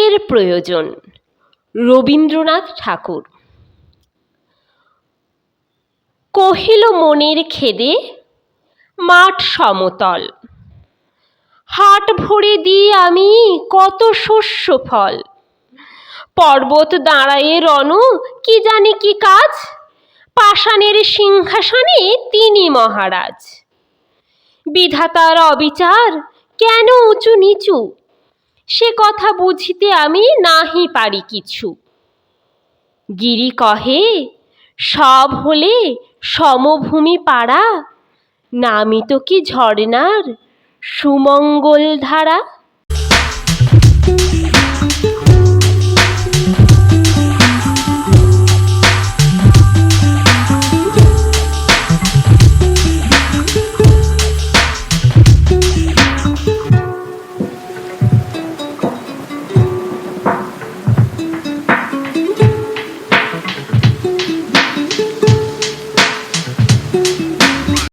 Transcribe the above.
কার্যের প্রয়োজন। রবীন্দ্রনাথ ঠাকুর। কহিল মনের খেদে, মাঠ সমতল। হাট ভরে দিই আমি কত শস্য ফল। পর্বত দাঁড়ায়ে রণ কি জানি কি কাজ? পাষাণের সিংহাসনে তিনি মহারাজ। বিধাতার অবিচার কেন উঁচু নিচু? সে কথা বুঝিতে আমি নাহি পারি কিছু। গিরি কহে, সব হলে সমভূমি পাড়া, নামি তো কি ঝর্নার সুমঙ্গল ধারা